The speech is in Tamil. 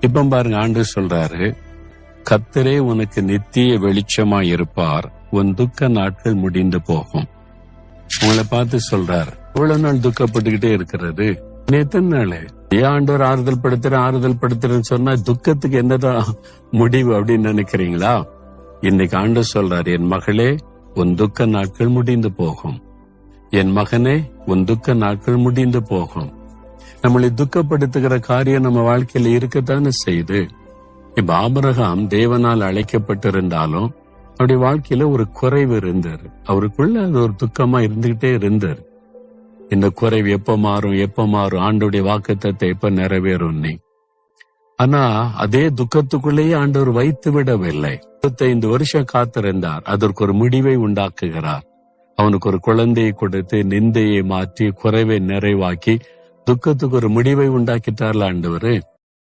இப்ப பாருங்க ஆண்டு சொல்றாரு கத்தரே உனக்கு நித்திய வெளிச்சமா இருப்பார். உன் துக்க நாட்கள் முடிந்து போகும். உங்களை பார்த்து சொல்றாரு இவ்வளவு நாள் துக்கப்பட்டுக்கிட்டே இருக்கிறது. எத்தனை நாள்? ஏன் ஆண்டவர் ஆறுதல் படுத்துற ஆறுதல் படுத்துறேன்னு சொன்னா துக்கத்துக்கு என்னதான் முடிவு அப்படின்னு நினைக்கிறீங்களா? இன்னைக்கு ஆண்டு சொல்றாரு என் மகளே உன் துக்க நாட்கள் முடிந்து போகும். என் மகனே உன் துக்க நாட்கள் முடிந்து போகும். நம்மளை துக்கப்படுத்துகிற காரியம் நம்ம வாழ்க்கையில இருக்கத்தானே செய்யுது. இப்ப ஆபரகாம் தேவனால் அழைக்கப்பட்டிருந்தாலும் அவருடைய வாழ்க்கையில ஒரு குறைவு இருந்தார் அவருக்குள்ள அது ஒரு துக்கமா இருந்துகிட்டே இருந்தார் இந்த குறைவு எப்ப மாறும் எப்ப மாறும்? ஆண்டுடைய வாக்குத்தத்தை எப்ப நிறைவேறும் நீ. ஆனா அதே துக்கத்துக்குள்ளேயே ஆண்டவர் வைத்து விடவில்லை. இருபத்தைந்து வருஷம் காத்திருந்தார். அதற்கு ஒரு முடிவை உண்டாக்குகிறார். அவனுக்கு ஒரு குழந்தையை கொடுத்து நிந்தையை மாற்றி குறைவை நிறைவாக்கி துக்கத்துக்கு ஒரு முடிவை உண்டாக்கிட்டார்ல ஆண்டவரே?